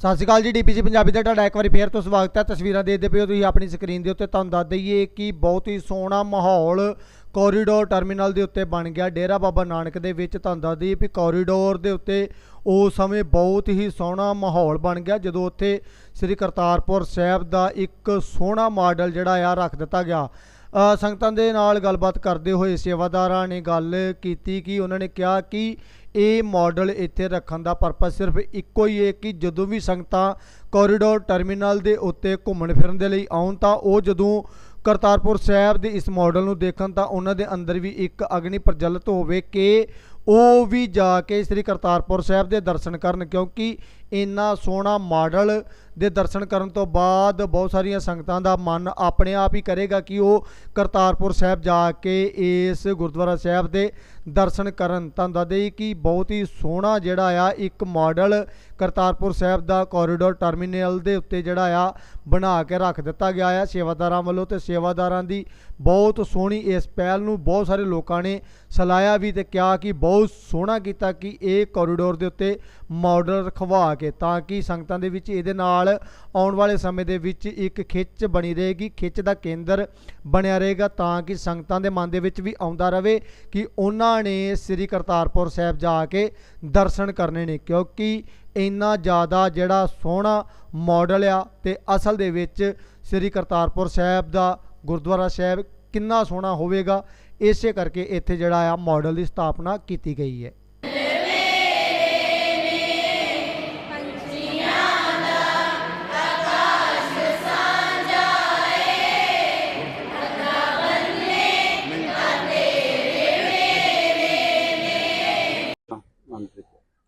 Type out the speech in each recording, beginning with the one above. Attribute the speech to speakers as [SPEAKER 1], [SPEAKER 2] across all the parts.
[SPEAKER 1] ਸਤਿ ਸ਼੍ਰੀ ਅਕਾਲ ਜੀ ਡੀਪੀਸੀ ਪੰਜਾਬੀ ਦਾ ਤੁਹਾਡਾ ਇੱਕ ਵਾਰੀ ਫੇਰ ਤੋਂ ਸਵਾਗਤ ਹੈ। ਤਸਵੀਰਾਂ ਦੇਖਦੇ ਪਏ ਹੋ ਤੁਸੀਂ ਆਪਣੀ ਸਕਰੀਨ ਦੇ ਉੱਤੇ। ਤੁਹਾਨੂੰ ਦੱਸ ਦਈਏ ਕਿ ਬਹੁਤ ਹੀ ਸੋਹਣਾ ਮਾਹੌਲ ਕੋਰੀਡੋਰ ਟਰਮੀਨਲ ਦੇ ਉੱਤੇ ਬਣ ਗਿਆ। ਡੇਰਾ ਬਾਬਾ ਨਾਨਕ ਦੇ ਵਿੱਚ ਤੁਹਾਨੂੰ ਦੱਸ ਦਈਏ ਵੀ ਕੋਰੀਡੋਰ ਦੇ ਉੱਤੇ ਉਸ ਸਮੇਂ ਬਹੁਤ ਹੀ ਸੋਹਣਾ ਮਾਹੌਲ ਬਣ ਗਿਆ, ਜਦੋਂ ਉੱਥੇ ਸ੍ਰੀ ਕਰਤਾਰਪੁਰ ਸਾਹਿਬ ਦਾ ਇੱਕ ਸੋਹਣਾ ਮਾਡਲ ਜਿਹੜਾ ਆ ਰੱਖ ਦਿੱਤਾ ਗਿਆ। ਸੰਗਤਾਂ ਦੇ ਨਾਲ ਗੱਲਬਾਤ ਕਰਦੇ ਹੋਏ ਸੇਵਾਦਾਰਾਂ ਨੇ ਗੱਲ ਕੀਤੀ ਕਿ ਉਹਨਾਂ ਨੇ ਕਿਹਾ ਕਿ ਇਹ ਮਾਡਲ ਇੱਥੇ ਰੱਖਣ ਦਾ ਪਰਪਸ ਸਿਰਫ ਇੱਕੋ ਹੀ ਹੈ ਕਿ ਜਦੋਂ ਵੀ ਸੰਗਤਾਂ ਕੋਰੀਡੋਰ ਟਰਮੀਨਲ ਦੇ ਉੱਤੇ ਘੁੰਮਣ ਫਿਰਨ ਦੇ ਲਈ ਆਉਣ ਤਾਂ ਉਹ ਜਦੋਂ ਕਰਤਾਰਪੁਰ ਸਾਹਿਬ ਦੇ ਇਸ ਮਾਡਲ ਨੂੰ ਦੇਖਣ ਤਾਂ ਉਹਨਾਂ ਦੇ ਅੰਦਰ ਵੀ ਇੱਕ ਅਗਨੀ ਪ੍ਰਜਵਲਿਤ ਹੋਵੇ ਕਿ ਉਹ ਵੀ ਜਾ ਕੇ ਸ੍ਰੀ ਕਰਤਾਰਪੁਰ ਸਾਹਿਬ ਦੇ ਦਰਸ਼ਨ ਕਰਨ, ਕਿਉਂਕਿ ਇੰਨਾ ਸੋਹਣਾ ਮਾਡਲ ਦੇ ਦਰਸ਼ਨ ਕਰਨ ਤੋਂ ਬਾਅਦ ਬਹੁਤ ਸਾਰੀਆਂ ਸੰਗਤਾਂ ਦਾ ਮਨ ਆਪਣੇ ਆਪ ਹੀ ਕਰੇਗਾ ਕਿ ਉਹ ਕਰਤਾਰਪੁਰ ਸਾਹਿਬ ਜਾ ਕੇ ਇਸ ਗੁਰਦੁਆਰਾ ਸਾਹਿਬ ਦੇ ਦਰਸ਼ਨ ਕਰਨ। ਤਾਂ ਦੱਸਦੇ ਕਿ ਬਹੁਤ ਹੀ ਸੋਹਣਾ ਜਿਹੜਾ ਆ, ਇੱਕ ਮਾਡਲ ਕਰਤਾਰਪੁਰ ਸਾਹਿਬ ਦਾ ਕੋਰੀਡੋਰ ਟਰਮੀਨਲ ਦੇ ਉੱਤੇ ਜਿਹੜਾ ਆ, ਬਣਾ ਕੇ ਰੱਖ ਦਿੱਤਾ ਗਿਆ ਆ ਸੇਵਾਦਾਰਾਂ ਵੱਲੋਂ ਤੇ ਸੇਵਾਦਾਰਾਂ ਦੀ ਬਹੁਤ ਸੋਹਣੀ ਇਸ ਪਹਿਲ ਨੂੰ ਬਹੁਤ ਸਾਰੇ ਲੋਕਾਂ ਨੇ ਸਲਾਇਆ ਵੀ ਤੇ ਕਿਹਾ ਕਿ ਬਹੁਤ ਬਹੁਤ ਸੋਹਣਾ ਕੀਤਾ ਕਿ ਇਹ ਕੋਰੀਡੋਰ ਦੇ ਉੱਤੇ ਮਾਡਲ ਰਖਵਾ ਕੇ ਤਾਂ ਕਿ ਸੰਗਤਾਂ ਦੇ ਵਿੱਚ ਇਹਦੇ ਨਾਲ ਆਉਣ ਵਾਲੇ ਸਮੇਂ ਦੇ ਵਿੱਚ ਇੱਕ ਖਿੱਚ ਬਣੀ ਰਹੇਗੀ, ਖਿੱਚ ਦਾ ਕੇਂਦਰ ਬਣਿਆ ਰਹੇਗਾ ਤਾਂ ਕਿ ਸੰਗਤਾਂ ਦੇ ਮਨ ਦੇ ਵਿੱਚ ਵੀ ਆਉਂਦਾ ਰਹੇ ਕਿ ਉਹਨਾਂ ਨੇ ਸ੍ਰੀ ਕਰਤਾਰਪੁਰ ਸਾਹਿਬ ਜਾ ਕੇ ਦਰਸ਼ਨ ਕਰਨੇ ਨੇ ਕਿਉਂਕਿ ਇੰਨਾ ਜ਼ਿਆਦਾ ਜਿਹੜਾ ਸੋਹਣਾ ਮਾਡਲ ਆ ਤੇ ਅਸਲ ਦੇ ਵਿੱਚ ਸ੍ਰੀ ਕਰਤਾਰਪੁਰ ਸਾਹਿਬ ਦਾ ਗੁਰਦੁਆਰਾ ਸਾਹਿਬ ਕਿੰਨਾ ਸੋਹਣਾ ਹੋਵੇਗਾ ਇਸੇ ਕਰਕੇ ਇੱਥੇ ਜਿਹੜਾ ਆ ਮਾਡਲ ਦੀ ਸਥਾਪਨਾ ਕੀਤੀ ਗਈ ਹੈ।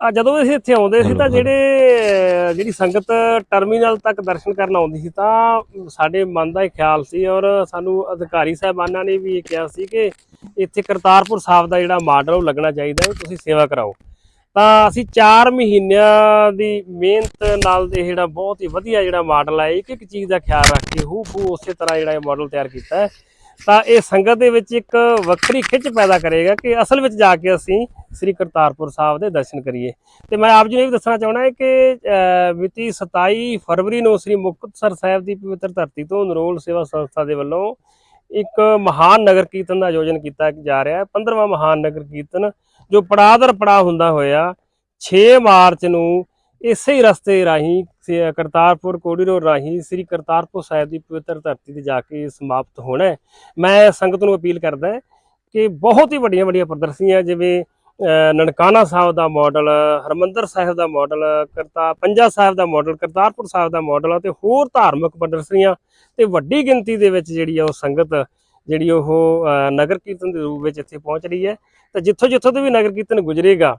[SPEAKER 2] ਆ ਜਦੋਂ ਅਸੀਂ ਇੱਥੇ ਆਉਂਦੇ ਸੀ ਤਾਂ ਜਿਹੜੇ ਜਿਹੜੀ ਸੰਗਤ ਟਰਮੀਨਲ ਤੱਕ ਦਰਸ਼ਨ ਕਰਨ ਆਉਂਦੀ ਸੀ ਤਾਂ ਸਾਡੇ ਮਨ ਦਾ ਇਹ ਖਿਆਲ ਸੀ ਔਰ ਸਾਨੂੰ ਅਧਿਕਾਰੀ ਸਾਹਿਬਾਨਾਂ ਨੇ ਵੀ ਇਹ ਕਿਹਾ ਸੀ ਕਿ ਇੱਥੇ ਕਰਤਾਰਪੁਰ ਸਾਹਿਬ ਦਾ ਜਿਹੜਾ ਮਾਡਲ ਉਹ ਲੱਗਣਾ ਚਾਹੀਦਾ ਹੈ ਤੁਸੀਂ ਸੇਵਾ ਕਰਾਓ। ਤਾਂ ਅਸੀਂ 4 ਮਹੀਨਿਆਂ ਦੀ ਮਿਹਨਤ ਨਾਲ ਇਹ ਜਿਹੜਾ ਬਹੁਤ ਹੀ ਵਧੀਆ ਜਿਹੜਾ ਮਾਡਲ ਹੈ ਇੱਕ ਇੱਕ ਚੀਜ਼ ਦਾ ਖਿਆਲ ਰੱਖ ਕੇ ਹੂ ਹੂ ਉਸੇ ਤਰ੍ਹਾਂ ਜਿਹੜਾ ਇਹ ਮਾਡਲ ਤਿਆਰ ਕੀਤਾ ਹੈ। ਤਾਂ ਇਹ ਸੰਗਤ ਦੇ ਵਿੱਚ ਇੱਕ ਵੱਖਰੀ ਖਿੱਚ ਪੈਦਾ ਕਰੇਗਾ ਕਿ ਅਸਲ ਵਿੱਚ ਜਾ ਕੇ ਅਸੀਂ ਸ੍ਰੀ ਕਰਤਾਰਪੁਰ ਸਾਹਿਬ ਦੇ ਦਰਸ਼ਨ ਕਰੀਏ। ਤੇ ਮੈਂ ਆਪ ਜੀ ਨੂੰ ਇਹ ਵੀ ਦੱਸਣਾ ਚਾਹਣਾ ਹੈ ਕਿ ਅਹ, ਮਿਤੀ 27 ਫਰਵਰੀ ਨੂੰ ਸ੍ਰੀ ਮੁਕਤਸਰ ਸਾਹਿਬ ਦੀ ਪਵਿੱਤਰ ਧਰਤੀ ਤੋਂ ਨਰੋਲ ਸੇਵਾ ਸੰਸਥਾ ਦੇ ਵੱਲੋਂ ਇੱਕ ਮਹਾਨ ਨਗਰ ਕੀਰਤਨ ਦਾ ਆਯੋਜਨ ਕੀਤਾ ਜਾ ਰਿਹਾ ਹੈ। 15ਵਾਂ ਮਹਾਨ ਨਗਰ ਕੀਰਤਨ ਜੋ ਪੜਾਦਰ ਪੜਾ ਹੁੰਦਾ ਹੋਇਆ 6 ਮਾਰਚ ਨੂੰ ਇਸੇ ਹੀ ਰਸਤੇ ਰਾਹੀਂ ਕਰਤਾਰਪੁਰ ਕੋਰੀਡੋਰ ਰਾਹੀਂ ਸ੍ਰੀ ਕਰਤਾਰਪੁਰ ਸਾਹਿਬ ਦੀ ਪਵਿੱਤਰ ਧਰਤੀ ਤੇ ਜਾ ਕੇ ਸਮਾਪਤ ਹੋਣਾ ਮੈਂ ਸੰਗਤ ਨੂੰ ਅਪੀਲ ਕਰਦਾ ਕਿ ਬਹੁਤ ਹੀ ਵੱਡੀਆਂ ਵੱਡੀਆਂ ਪ੍ਰਦਰਸ਼ਨੀਆਂ, ਜਿਵੇਂ ਨਨਕਾਣਾ ਸਾਹਿਬ ਦਾ ਮਾਡਲ ਹਰਮੰਦਰ ਸਾਹਿਬ ਦਾ ਮਾਡਲ ਕਰਤਾ, ਪੰਜਾ ਸਾਹਿਬ ਦਾ ਮਾਡਲ ਕਰਤਾਰਪੁਰ ਸਾਹਿਬ ਦਾ ਮਾਡਲ ਅਤੇ ਹੋਰ ਧਾਰਮਿਕ ਪ੍ਰਦਰਸ਼ਨੀਆਂ ਤੇ ਵੱਡੀ ਗਿਣਤੀ ਦੇ ਵਿੱਚ ਜਿਹੜੀ ਆ ਉਹ ਸੰਗਤ, ਜਿਹੜੀ ਉਹ ਨਗਰ ਕੀਰਤਨ ਦੇ ਰੂਪ ਵਿੱਚ ਇੱਥੇ ਪਹੁੰਚ ਰਹੀ ਹੈ। ਤਾਂ ਜਿੱਥੋਂ ਜਿੱਥੋਂ ਤੋਂ ਵੀ ਨਗਰ ਕੀਰਤਨ ਗੁਜ਼ਰੇਗਾ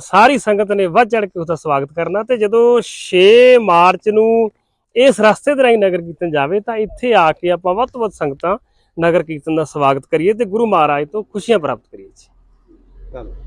[SPEAKER 2] ਸਾਰੀ ਸੰਗਤ ਨੇ ਵੱਧ ਚੜ ਕੇ ਉਹਦਾ ਸਵਾਗਤ ਕਰਨਾ ਤੇ ਜਦੋਂ 6 ਮਾਰਚ ਨੂੰ ਇਸ ਰਸਤੇ ਦੇ ਰਾਹੀਂ ਨਗਰ ਕੀਰਤਨ ਜਾਵੇ ਤਾਂ ਇੱਥੇ ਆ ਕੇ ਆਪਾਂ ਵੱਧ ਤੋਂ ਵੱਧ ਸੰਗਤਾਂ ਨਗਰ ਕੀਰਤਨ ਦਾ ਸਵਾਗਤ ਕਰੀਏ ਤੇ ਗੁਰੂ ਮਹਾਰਾਜ ਤੋਂ ਖੁਸ਼ੀਆਂ ਪ੍ਰਾਪਤ ਕਰੀਏ ਜੀ।